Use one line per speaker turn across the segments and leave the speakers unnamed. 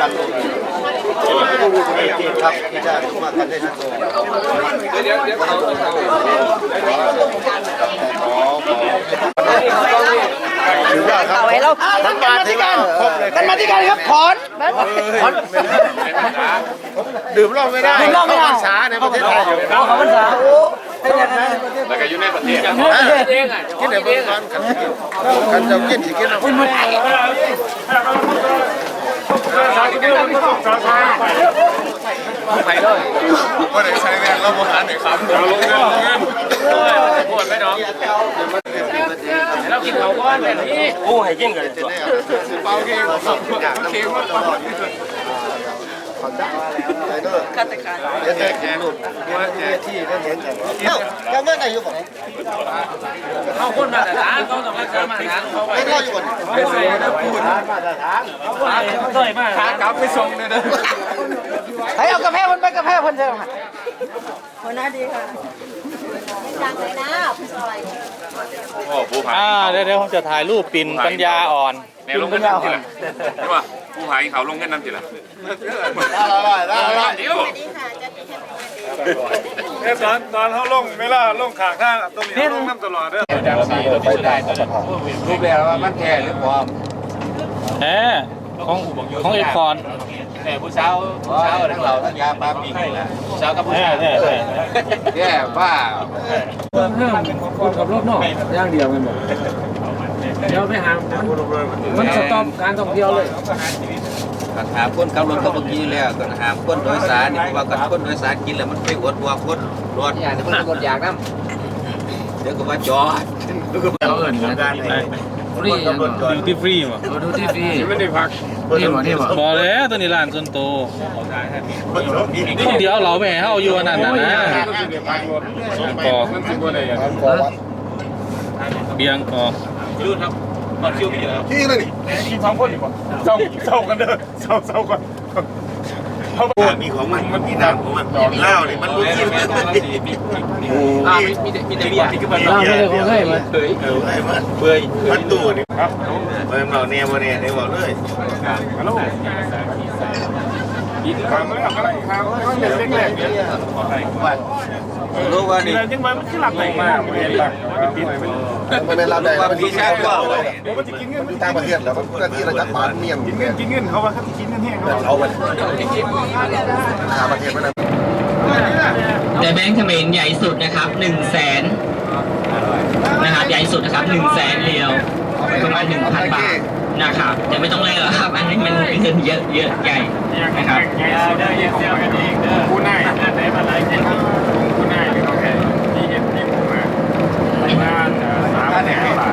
จันทร์ครับที่จะมากันได้ทั้งตัวถือว่าครับ
เอาไว้เรา
ท่านมาที่การครบเลย
กันมาที่การครับถอนถอน
ดื่มเหล้าไม่ได้
ดื่มเหล้าไม่ได้
ภาษาในประเทศไทยอยู่
เอาเขาพรรษา
แล้วก็อยู่ในประเทศ
กันกินเดี๋ยวเบิ่งกันกินกันจะกินสิกินเอา
ก็ได้ใช้แรงเราบริหารหน่อยครับเดี๋ยวลงเงินลงเงินปวดไหมน้องเรากินเขาก้อนแบบนี้โอ้ให้กินกันตัวเปล่าเก่งเก่งมา ก
กันแต่การ
เดี๋ยวแกหลุดที่ก็เห็นกันเอ้าแกเมื่อไหร่อยู่บ่
เขาคนมาแต่ร้านเขาต้องรักษามาตรฐานเขา
เห็นเราอยู่บ่
ไม่ใส่นะพูดมาตรฐานเขาใส่มากขากลับไปส่งเลยนะ
ให้เอากาแฟมันไปกระเพาแฟคนเดียว
หัวหน้าดีค่ะดังเลยนะผู้ซอย
โอ้ผู้ผ่าน
อ่าเดี๋ยวเดี๋ยวผมจะถ่ายรูปปิ่นปัญญาอ่อน
แม่ลงเงินนั่นทีละใช่ป่ะ ผู้ผาเขาลงเงินนั่นทีละ
ได้ได้ได้
เดี๋ยว
ดีค่ะจะมีแค่
ตอนตอนเขาลงไม่ล่าลงขางทางตรงนี้ลงน้ำตลอดเด้อ
รูปแล้วว่ามันแท้หรือปลอม
แหมของของเอกคอน
แต่ผู้เช้าผู้เช้าทั้งเราทั้งยาปลาปีกนะผู้เช้ากับผู้
แน่
ชาย
แน่แน่
แย่บ้า
มันสต็อปการท่องเที่ยวเลย
ปัญหาคนขับรถก็เมื่อกี้แล้วก็หาคนโดยสารนี่เพราะว่ากันคนโดยสารกินแล้วมันไปอดวัวคนรถอย่างนี้มันกดอยากน้ำเดี๋ยวก็ว่าจอดเขาเอิญการไหน
ฟรีดิวตี้ฟรีมั้ง
ดูที่ฟรี
ไม่ได้พัก
นี่หมดนี่หมด
บอกแล้วตัวนี้ร้านส่วนโตวคนเดียวเราไม่ให้เฮาอยู่อันนั่นน่ะนะกอก
มันสิบวัน ไหนอะ
เบียงกอก
ที่นั่นนี่ที่สองคนอยู่ป่ะเศร้าเศร้ากันเด้อเศร้าเศร้ากัน
มีของมันมันมีน้ำของมันเหล้านี่มันรู้กิน
อ่ามีมีมีแต่เบียร์ที่คือมัน
เราไม่ได้คนให้มา
เฮ้ยเออไอ้มันเบื่อมันตู้นี่ครับเบิ่งเราเนี่ยบ่เนี่ยได้บอกเลย
ฮัลโหลขางแล้วอะไรขางแล้วเล็กๆเนี่ย
รู้ว่านี่
แล้วยังไงมันคือหลับไหนมากไม่หลับปิด
มันเป็นเราได้ว่าพี่ชายก็
เดี๋ยวมันจะกินเงินมัน
ต่างประเทศแล้วมันก็ที่ระดับบาทเมียน
กินเงินกินเงินเขาว่าเขาจะกินเงินแห้งเขา
เอาไปต่างประเทศมัน
แต่แบงค์เขมรใหญ่สุดนะครับ1นึ่งแสนนะครับใหญ่สุดนะครับ1นึ่งแสนเรียวประมาณ1,000บาทนะครับแต่ไม่ต้องเลยหรอกครับ อันนี้มันเงินเยอะเยอะใหญ่นะครับ
ผู้นายได้มาหลายคนผู้นายนี่เขาแค่ที่เห็นที่ผมมางานสามแสนบาท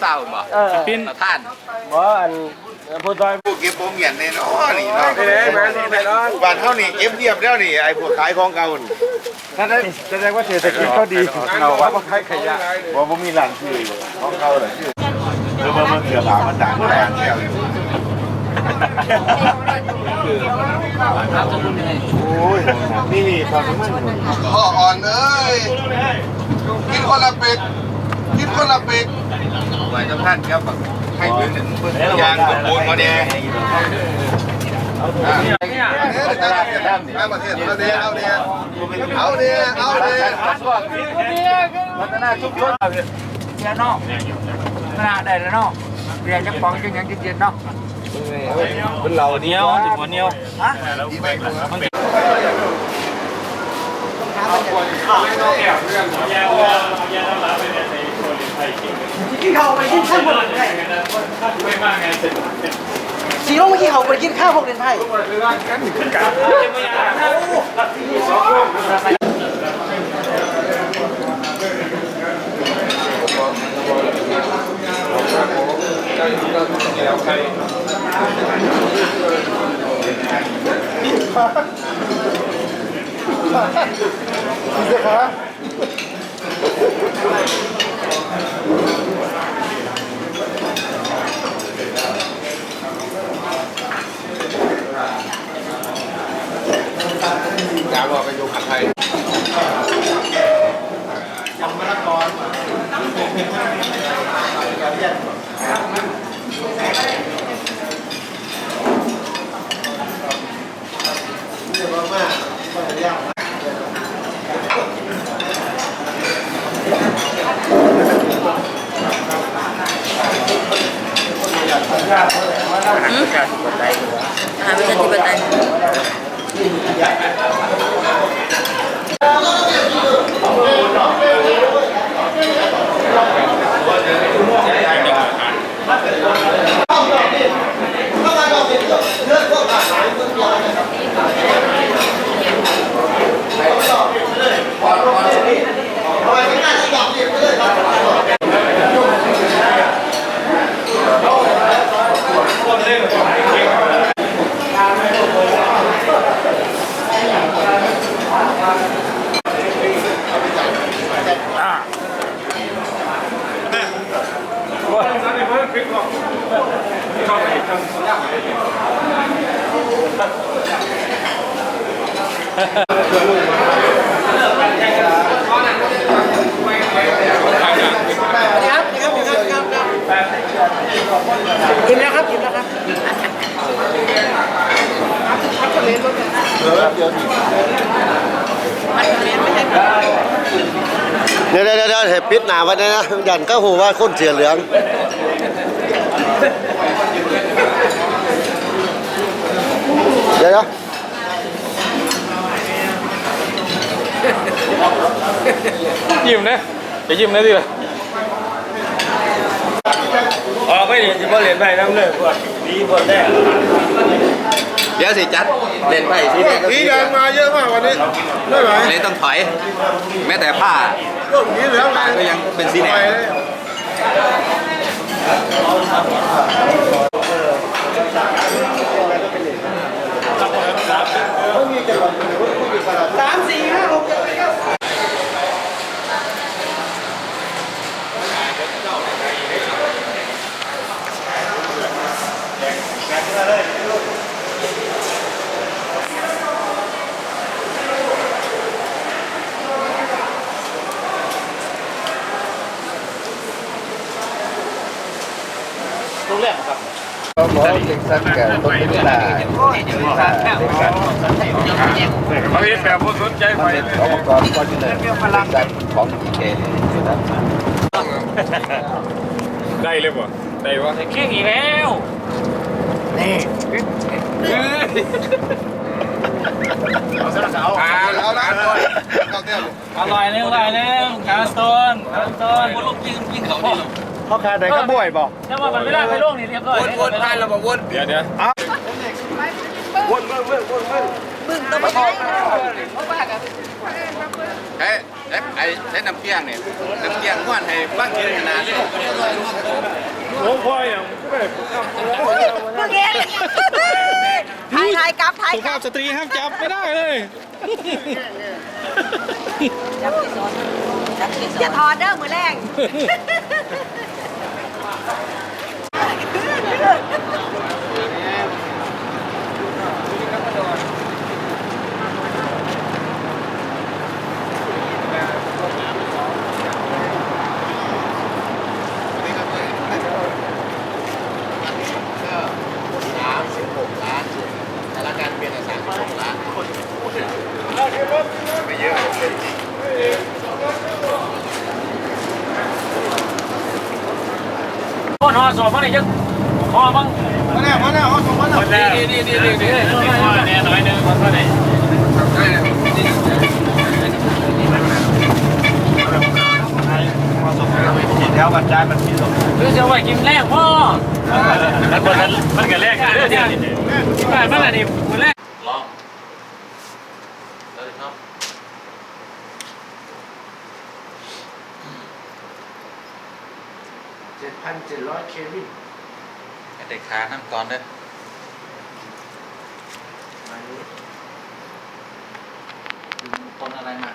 เศ
ร้าบ่
เออ
ปิ้น
ท่าน
บ่อันผู้ซอย
ผู้เก็บโปงเหียนแน่นอนนี่เนาะ
ไปเลยมาที่ไปนอน
บ้านเฮานี่เก็บเรียบแล้วนี่ไอ้พวกขายของเก่านี่
ถ้าได้แสดงว่าเศรษฐกิจเขาดีเราว่าบ่ขายขยะ
บ่บ่มีร้านชื่อของเก่าเลยชื่อเออบ่มันเกือบหามันดังร้านแล้วโอ้ยนี่นี่ทำมันพ่ออ่อนเอ้ยกินคนละเป็ด กินคนละเป็ดไว้ทุกท่านครับให้เบิ่งเบิ่งยางกับปูนมาแน่ตลาดกระด้ำประเทศเอาเนี่ยเอาเนี่ยเอาเนี่ยเอาเนี่ย
พัฒนาชุมชน
เรียนนอกขนาดใดแล้วนอกเรียนจักปองจังยังเย็นๆเนาะ
เป็นเรา
เหนียวสิบ่เหนียว
กินข้าวไปกินข้าวหมดเลย
ไม่มากไงเสร็จ
สีลงเมื่อกี้เขาไปกินข้าวพวกเด่นไพ่
อย
ปิดหนาไว้นะนะยันก็หูว่าคนเสียเหลืองเดี๋ยวเดี๋ยว
ยิ้มนะจะยิ้มนะดิล่ะ ออกไปดิจิบเล่นไปน้ำเลยพวกดีพวกแน่
เดี๋ยวสิจัดเล่นไพ่สีแดง
สีแดงมาเยอะมากวันนี้ได้ไหม
เลยต้องถอย แม้แต่ผ้า
พวกสีเหลือง
ผ้าก็ยังเป็นสีแดง
สามสี่ห้าหกเจ็ดแปดเก้า
ต รงแรกครับ
หมอเด็กสังแก่ต้องเป็นตา
เขาเห็นแบบผู้สนใจไป
ของกรก็จะเลยจัดของดีเค
ได้เลยบ่ได้วะ
เคียงอีกแล้ว นี่เอา
ซะละเขาอ่าแล้วเนี่ย
อร่อยเร็วอร่อยเร็วกาสโตนกาสโตนบน
ลูกยินกินเขาดิ
พ่อค้าไหนก็บ่วยบอก
แต่ว่ามันไม่ได้ไปโลกนี้เรียบร้อย
วนวนไปเราบอกวน
เดี๋ยวเดี๋ยว
อ้าวว
นวนวนวนวนบึ้งต้
องไป
ได้เพราะว่ากัเฮ
้ไอ้
ไอ้น้ำเกี้ยงเนี่ยน้ำเกี้ยงว่านให้บ้านกินขนาดนี้
หลวงพ่ออย่างไม่ได้
เมื่อกี้ถ่ายถ่ายกลับถ่าย
สุ
ก
ภา
ลั
พ
บ
สตรีห้ามจับไม่ได้เลย
อย่าถอดเด้อมือแรง
โคตรหอสอบมาเลยจังหอบ้าง
มาแล้วมาแล้วเอาส่งมาแล้ว
นี่นี่นี่นี่นี่หอเนี่ยน้อยนึงมันก็ได้
เว
บรรจายมันมีลม
หรือจะไว้กินแรกพ่อ มันมันมันกันแรกกันเด้อเดี๋ยวนี้บ้านมันอะไรนี่มือแรก
ลองแล้วดิครับ
เจ็ดพันเจ็ดร้อยเควิน
ให้เด็กขานั่งก่อนเด้อคนอะไรมา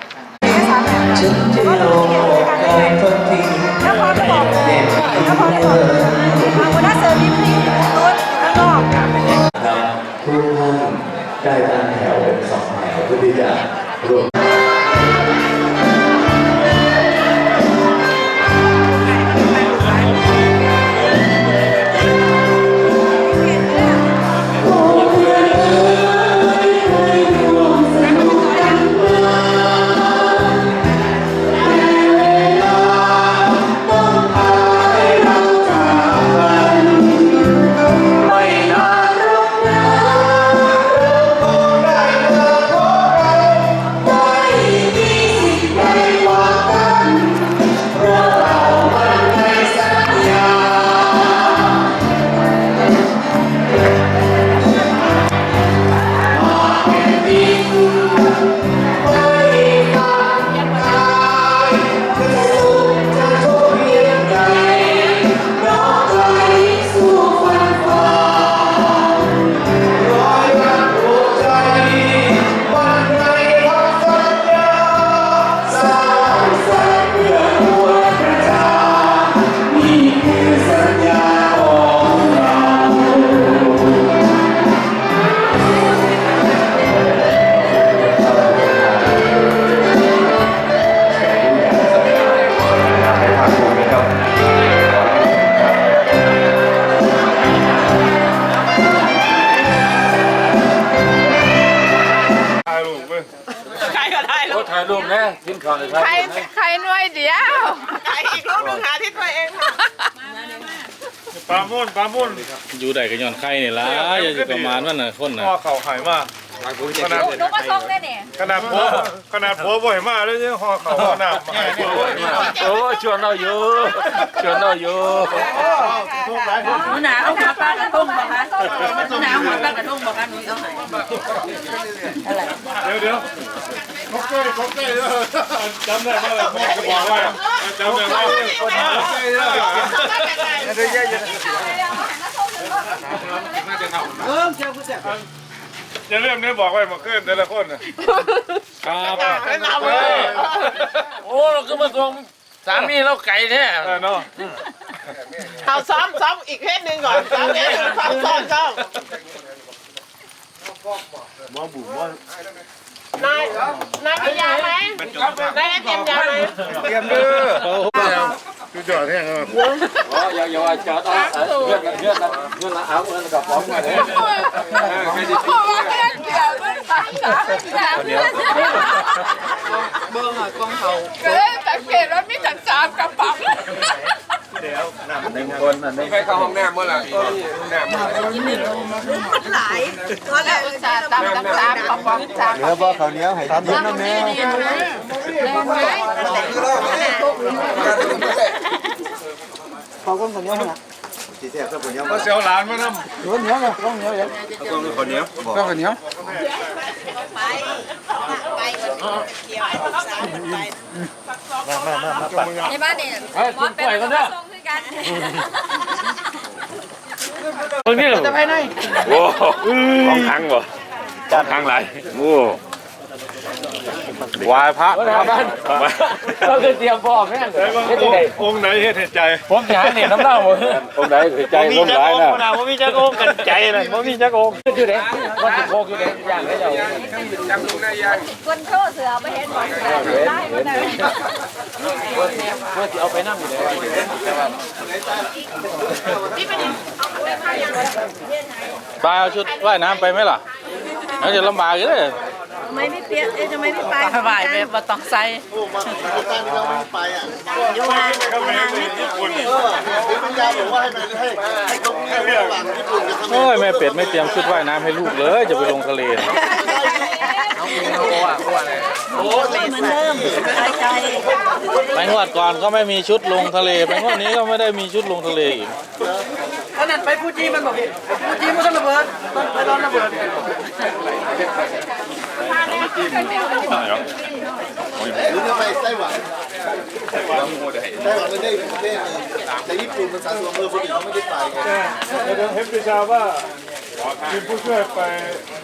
ลา
ม่
วนปลาม่วน
อยู่ได้ก็ย้อนไข่นี่ล่ะอย่าสิประมาณมันน่ะคนน่ะ
พ่อเข่าหายมากขนาด
ลูกมาส่งได้เนี่ย
ขนาดผัวขนาดผัวบ่อยมากเลยเนี่ยห่อเข่าห่อหน้ามาให้
โอ้ชวนเราอยู่ชวนเราอยู่
หนูหนาวหัวปลากระตุ้งบอกคะหนูหนาวหัวปลากระตุ้งบอกคะหนูเอาไหน
เดี๋ยวเดี๋ยว เขาเก้เขาเก้จำได้ไหมล่ะแม่ก็บอกว่าจำได้ไหมคนหาเก้เนี่ยเดี๋ยวเดี๋ยวจะเริ่มได้บอกไว้มาขึ้นแต่ละคนนะครับ
โอ้เราก็มาทวงสามีเราไก่แท้
เออเนาะ
เอาซ้อมซ้อมอีกเพศหนึ่งก่อนซ้อมเพศซ้อมซ้อมซ้อม นายนายมียาไหมนายได้เตรียมยาไหม
เตรียมเด้อดูจอดแห้งเลย
อ๋ออย่าอย่าว่าจอดเอาเพื่อนเพื่อนเพื่อนเอาเงินกับป๋องมาเลย
เพราะว่าแค่เกี่ยวมันตังสามเดียวเบิ้งอะกองเขาก็เลยสังเกตว่ามีตังสามกระป๋อง
ไปเข้าห้องน้ำเมื่อไหร่ห้องน้ำ
หลายตอนแรกอุตส่าห์ตำตังสามกระป๋องสาม
เนื้อบ่ข้าวเหนียวให้ทำน้ำแน่
ก็เสียวหลานมาทำ
ในบ้านเนี่ย
เฮ้ยคุณปล่อยกันเด้อ
ส่งด้วย กัน
ตรงนี้เหรอ
โอ้ของทังบ่ของทังไหลโอ้ วายพระ
บ้านเราคือเตรียมพร้อมแม่งเฮ็ดจังได๋
องค์ไหนเฮ็ดให้ใจ
ผมหาเนี่ยน้ำเล่าบ่องค์ไหนใจร่มร้ายนะ
ผมมีจักรองกันใจเลยผมมีจักรอง
อยู่เด้ว่าสิโคกอยู่เด้ย่างให้เจ้า
คนโชว์เสือไปเห็นหมดได้หมดเลย
ว่าสิเอาไปนั่งอยู่เด้
ปลาเอาชุดว่ายน้ำไปไหมล่ะแล้วจะลำบากอยู่เลย
ทำไมไม่เปียกเอ๊ะทำไมไม่ไปสบายแบบว่าต้องใส่อยู่ห่างห่างนิดนึงนี่
โอ้ยแม่เป็ดไม่เตรียมชุดว่ายน้ำให้ลูกเลยจะไปลงทะเลน่ะ
ม
ไปงวดก่อนก็ไม่มีชุดลงทะเลไปงวดนี้ก็ไม่ได้มีชุดลงทะเลอีก
ขนาดไปฟูจิมันบอกฟูจิมันต้องระเบิดต้องไปร้อนระเบิด
หรือจะไปไต้หวันไต้หวันไม่ได้ประเทศนึงแต่ญี่ปุ่นมันสะสมเออคนอื่นเขาไม่ได้ไปไง
เดี๋ยวเห็นพิชาว่าทีมผู้ช่วยไป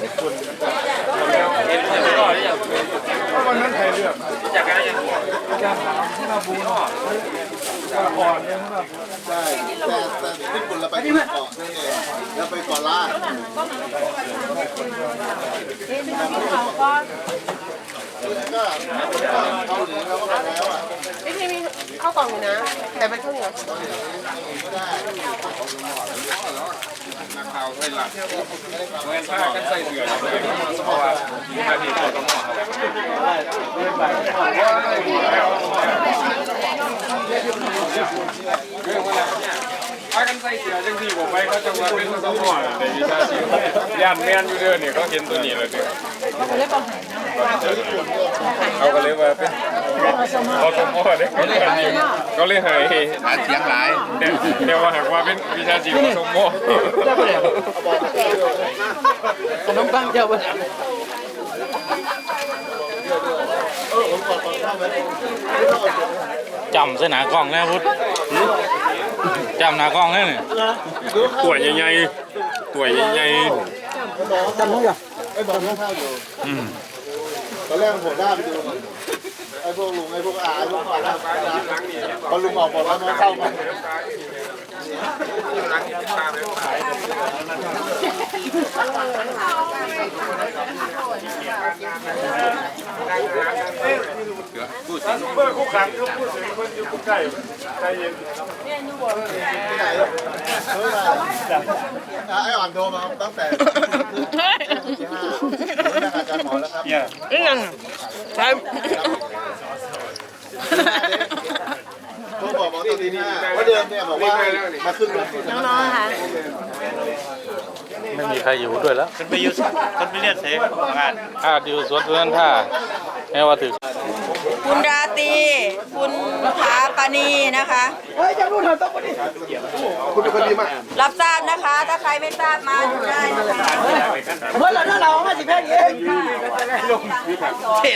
ญี่ปุ่นแล้ว เพราะวันนั้นใครเลือกจากการยังอาจารย์ถามที่นาบูนอ่อนเนี่ยนะ
ใช่แต่แต่ญี่ปุ่นเราไปที่เกาะนั่นเองแล้วไปเกาะล้านก็เกาหลีเราก็ไปแล้วอะ
นี่ที่มีข้าวกล่องอยู่นะ แต่เป็นข้าวเหนียว
ข่าวไทยรัฐเมื่อผ้ากันใส่เสื้อเพราะว่าที่มาที่ตัวต้องหมอเรื่องว่าเนี่ยพากันใส่เสือจังที่ผมไปเขาจังว่าเป็นสมอในวิชาชีพย่านแม่นอยู่เด้อเนี่ยเขาเห็นตัวนี้แล้วเด้อเขาก็เลยว่าเป็นอสมอเด้เขาเลยหายเขาเลยหาย
หาเสียงหลาย
เดี๋ยวว่าหากว่าเป็นวิชาชีพอสมอ
ขนมปังเจ้าบ่
จำเส้นหนากล้องแน่พุทธจำหนากล้องแน่เนี่ย
ตัวใหญ่ๆตัวใหญ่
จำได้เหรอไอ้บอลนั่งข้าวอยู่
อืม
ตอนแรกผมหน้าไปดูไอ้ พวกลุงไอ้พวกอาไอ้พวกป้าพอลุงออกบอกแล้วน้องเข้ามา
เมื่อคู่ขังก็พูดถึงคนอยู่ใกล้ใจเย็น
ที่ไหนเฮ้ยไอ้อ่อนโทรมาตั้งแต่ที่ห้าไม่ได้อาจารย์หมอแล้วครับ
นี่ยังใช่
โทรบอกบอกตอนที่ห้าเพราะเดิมเนี่ยบอกว่ามาขึ้นรถที่น้องๆค่ะ
ไม่มีใครอยู่ด้วยแล้ว
คนไปอยู่คนไปเรียนเสกงาน
อาจอยู่สวนเพื่อนท่าแม้ว่าถึง
คุณราตรีคุณผาปานีนะคะ
เฮ้ยจะรู้เถอะต้องคนนี้
คุณเป็นคนดีมาก
รับทราบนะคะ ถ้าใครไม่ทราบมาดูได้นะคะ
เมื่อเราถ้าเราห้าสิบแพงเองเท่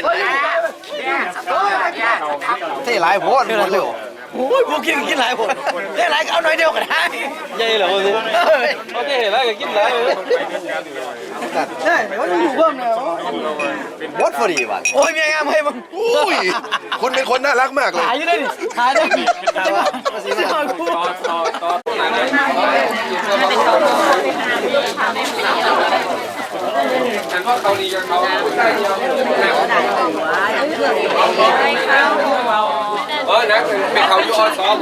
เท่หลายโพดเร็วโอ้ยพวกกินกินหลายโพดเท่หลายก็เอาหน่อยเดียวก็ได้
ใหญ่เหรอสิโอเคเห็นแล้วก็กินแล้ว
ใช่ว่าอยู่เพิ่มเนี่ย
วอดฟอรีว่ะ
โอ้ยเมียงามให้มึง
อุ้ยคุณเป็นคนน่ารักมากเลย
หายอยู่ได้ดิหายได้ดิจะมาจะมากู
ฉันว่าเขาดีกับเขาได้เดียว เออนักเป็นเขาอยู่อสอ
เ